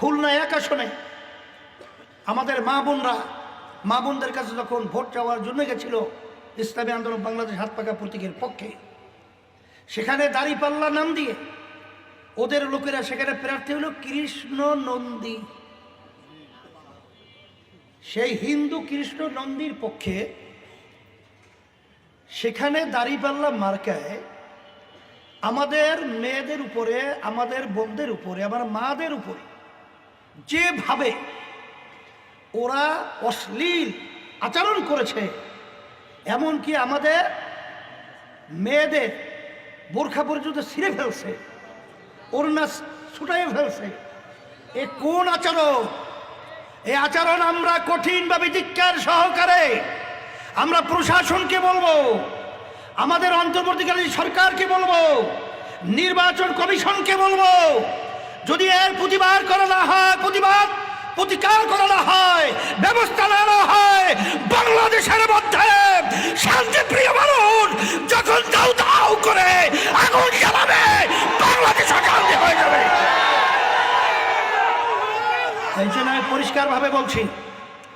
খুলনা এক আসনে। আমাদের মা বোনরা, মা বোনদের কাছে যখন ভোট চাওয়ার জন্য গেছিল, ইসলামী আন্দোলন বাংলাদেশ হাত পাকা প্রতীকের পক্ষে, সেখানে দাঁড়িপাল্লা নাম দিয়ে ওদের লোকেরা সেখানে প্রার্থী হলো কৃষ্ণ নন্দী। সেই হিন্দু কৃষ্ণ নন্দীর পক্ষে সেখানে দাঁড়িপাল্লা মার্কায় আমাদের মেয়েদের উপরে, আমাদের বোনদের উপরে, আমার মাদের উপরে যেভাবে ওরা অশ্লীল আচরণ করেছে, এমনকি আমাদের মেয়েদের বোরখা পর্যন্ত ছিঁড়ে ফেলছে, ওড়না ছুটাই ফেলছে। এ কোন আচরণ? এই আচরণ আমরা কঠিনভাবে ধিক্কার সহকারে আমরা প্রশাসনকে বলব, আমাদের অন্তর্বর্তীকালীন সরকারকে বলব, নির্বাচন কমিশনকে বলব যদি এর প্রতিবাদ করা না হয়, প্রতিবাদ, প্রতিকার করা না হয়, ব্যবস্থা নেওয়া হয়, বাংলাদেশের মধ্যে শান্তিপ্রিয় মানুষ যখন দাউ দাউ করে আগুন জ্বালাবে, বাংলাদেশ অশান্তি হয়ে যাবে। পরিষ্কারভাবে বলছি